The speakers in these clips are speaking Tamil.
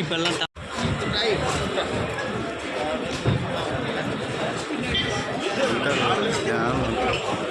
இப்பெல்லாம் ஒரு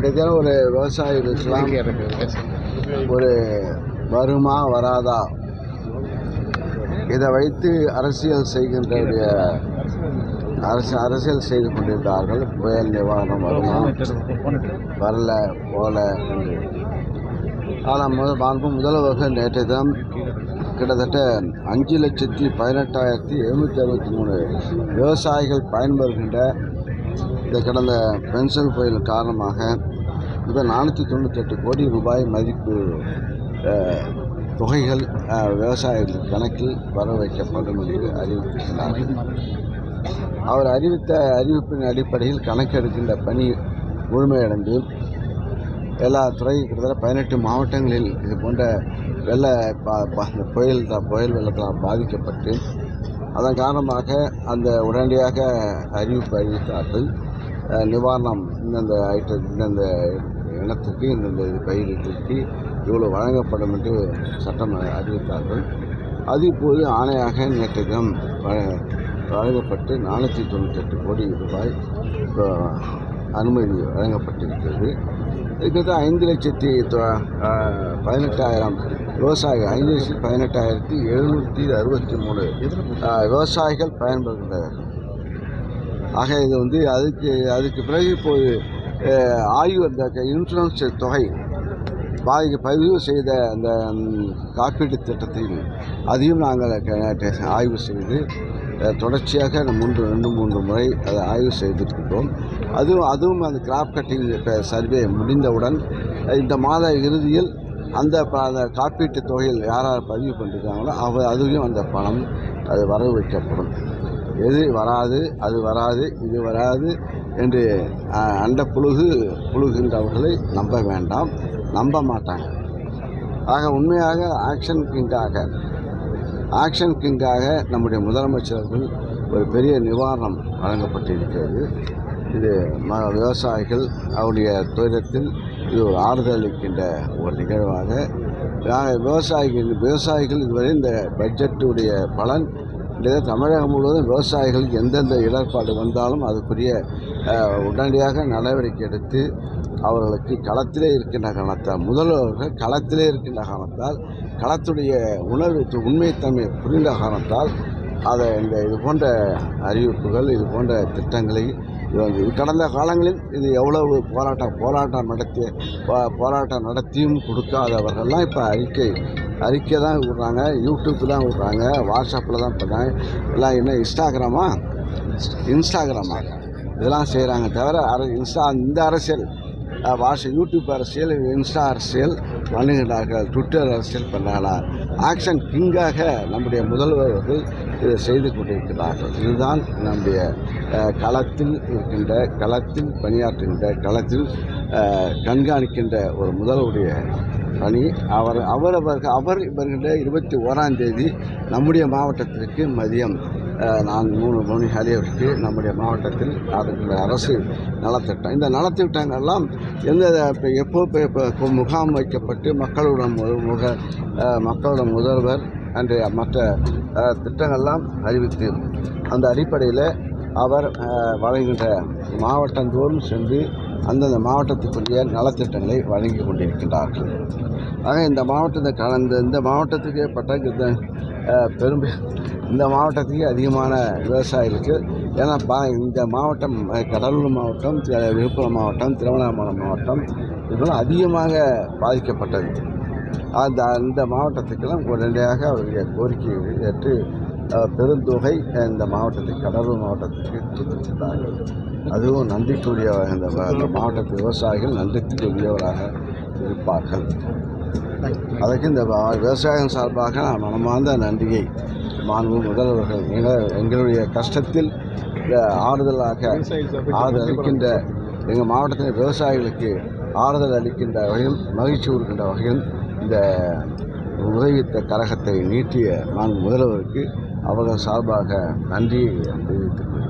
தினம் ஒரு விவசாயி ஒரு வருமா வராதா? இதை வைத்து அரசியல் செய்கின்றவருடைய அரசு அரசியல் செய்து கொண்டிருந்தார்கள். புயல் நிவாரணம் வருமா? வரல போல. ஆனால் முதல் மாண்பு முதல்வர்கள் நேற்றைய தினம் கிட்டத்தட்ட அஞ்சு லட்சத்தி பதினெட்டாயிரத்தி எழுநூற்றி அறுபத்தி மூணு விவசாயிகள் பயன்பெறுகின்ற இந்த கடந்த பென்ஷன் புயல் காரணமாக இப்போ நானூற்றி தொண்ணூத்தெட்டு கோடி ரூபாய் மதிப்பு தொகைகள் அஹ், விவசாயிகள் கணக்கில் வர வைக்கப்படும் என்று அறிவித்திருக்கிறார்கள் அவர் அறிவித்த அறிவிப்பின் அடிப்படையில் கணக்கெடுக்கின்ற பணி முழுமையடைந்து எல்லா துறை கிட்டத்தட்ட பதினெட்டு மாவட்டங்களில் இது போன்ற வெள்ள பா பா- இந்த புயல் புயல் வெள்ளத்தால் பாதிக்கப்பட்டு அதன் காரணமாக அந்த உடனடியாக அறிவிப்பு அறிவித்தார்கள். நிவாரணம் இந்தந்த ஐட்டம் இந்தந்த இனத்துக்கு இந்தந்த இது பயிரிட்டிற்கு இவ்வளோ வழங்கப்படும் என்று சட்டம் அறிவித்தார்கள். அது இப்போது ஆணையாக நேற்று தினம் வழங்கப்பட்டு நானூற்றி தொண்ணூத்தெட்டு கோடி ரூபாய் அனுமதி வழங்கப்பட்டிருக்கிறது. கிட்டத்தட்ட ஐந்து லட்சத்தி தொ- பதினெட்டாயிரம் விவசாயிகள் ஐந்து லட்சத்தி பதினெட்டாயிரத்தி எழுநூற்றி அறுபத்தி மூணு விவசாயிகள் பயன்பெறுகின்றனர். ஆக இது வந்து அதுக்கு அதுக்கு பிறகு இப்போது ஆய்வு அந்த இன்சூரன்ஸ் தொகை பாதிக்க பதிவு செய்த அந்த காப்பீட்டு திட்டத்தில் அதையும் நாங்கள் ஆய்வு செய்து தொடர்ச்சியாக மூன்று ரெண்டு மூன்று முறை அதை ஆய்வு செய்திருக்கின்றோம். அதுவும் அதுவும் அந்த கிராப் கட்டிங் சர்வே முடிந்தவுடன் இந்த மாத இறுதியில் அந்த அந்த காப்பீட்டு தொகையில் யார் யார் பதிவு பண்ணிருக்காங்களோ அவ அதுவும் அந்த பணம் அது வரவு வைக்கப்படும். எது வராது அது வராது இது வராது என்று அண்ட புழுகு புழுகின்றவர்களை நம்ப வேண்டாம் நம்ப மாட்டாங்க. ஆக உண்மையாக ஆக்ஷன் கிங்காக ஆக்ஷன் கிங்காக நம்முடைய முதலமைச்சர்கள் ஒரு பெரிய நிவாரணம் வழங்கப்பட்டிருக்கிறது. இது ம விவசாயிகள் அவருடைய துயரத்தில் இது ஒரு ஆறுதல் அளிக்கின்ற ஒரு நிகழ்வாக. விவசாயிகள் விவசாயிகள் இதுவரை இந்த பட்ஜெட்டுடைய பலன் இல்லை தமிழகம் முழுவதும் விவசாயிகளுக்கு எந்தெந்த இடர்பாடு வந்தாலும் அதுக்குரிய உடனடியாக நடவடிக்கை எடுத்து அவர்களுக்கு களத்திலே இருக்கின்ற காரணத்தால் முதல்வர்கள் களத்திலே இருக்கின்ற காரணத்தால் களத்துடைய உணர்வு உண்மைத்தன்மை புரிந்த காரணத்தால் அதை இந்த இது போன்ற அறிவிப்புகள் இது போன்ற திட்டங்களை இது கடந்த காலங்களில் இது எவ்வளவு போராட்டம் போராட்டம் நடத்திய போராட்டம் நடத்தியும் கொடுக்காதவர்கள்லாம் இப்போ அறிக்கை அறிக்கை தான் விடுறாங்க யூடியூப் தான் விடுறாங்க வாட்ஸ்அப்பில் தான் பண்ணுறாங்க எல்லாம் என்ன இன்ஸ்டாகிராமா? இன்ஸ்டாகிராமா. இதெல்லாம் செய்கிறாங்க தவிர அர இன்ஸ்டா இந்த அரசியல் வாட்ஸ் யூடியூப் அரசியல் இன்ஸ்டா அரசியல் பண்ணுகிறார்கள் ட்விட்டர் அரசியல் பண்ணுறாங்களா ஆக்ஷன் கிங்காக நம்முடைய முதல்வர்கள் இதை செய்து கொண்டிருக்கிறார்கள். இதுதான் நம்முடைய களத்தில் இருக்கின்ற களத்தில் பணியாற்றுகின்ற களத்தில் கண்காணிக்கின்ற ஒரு முதல்வருடைய பணி அவர் அவர் அவர் அவர் இருபத்தி ஓராம் தேதி நம்முடைய மாவட்டத்திற்கு மதியம் நான் மூணு மணி அளவிற்கு நம்முடைய மாவட்டத்தில் அதுக்கு அரசு நலத்திட்டம். இந்த நலத்திட்டங்கள்லாம் எந்த இப்போ எப்போ இப்போ முகாம் வைக்கப்பட்டு மக்களுடன் முக மக்களோட முதல்வர் அன்றைய மற்ற திட்டங்கள்லாம் அறிவித்து அந்த அடிப்படையில் அவர் வழங்குகின்ற மாவட்டந்தோறும் சென்று அந்தந்த மாவட்டத்துக்குரிய நலத்திட்டங்களை வழங்கி கொண்டிருக்கின்றார்கள். ஆக இந்த மாவட்டத்தை கலந்து இந்த மாவட்டத்துக்கு பட்ட பெரும் இந்த மாவட்டத்துக்கு அதிகமான விவசாயிகளுக்கு ஏன்னா பா இந்த மாவட்டம் கடலூர் மாவட்டம் விழுப்புரம் மாவட்டம் திருவண்ணாமலை மாவட்டம் இதெல்லாம் அதிகமாக பாதிக்கப்பட்டது. அந்த அந்த மாவட்டத்துக்கெல்லாம் உடனடியாக அவருடைய கோரிக்கையை ஏற்று பெருந்தொகை இந்த மாவட்டத்துக்கு கடலூர் மாவட்டத்துக்கு கொடுத்துருக்கிறார்கள் அதுவும் நன்றிக்குரிய இந்த மாவட்ட விவசாயிகள் நன்றிக்குரியவராக இருப்பார்கள். அதற்கு இந்த விவசாயம் சார்பாக நான் மனமார்ந்த நன்றியை மாண்பு முதல்வர்கள் எங்கள் எங்களுடைய கஷ்டத்தில் ஆறுதலாக ஆறுதல் அளிக்கின்ற எங்கள் மாவட்டத்தின் விவசாயிகளுக்கு ஆறுதல் அளிக்கின்ற வகையில் மகிழ்ச்சி கொடுக்கின்ற வகையில் இந்த உதவித்த கழகத்தை நீட்டிய நான் முதல்வருக்கு அவர்கள் சார்பாக நன்றியை தெரிவித்துக் கொள்கிறேன்.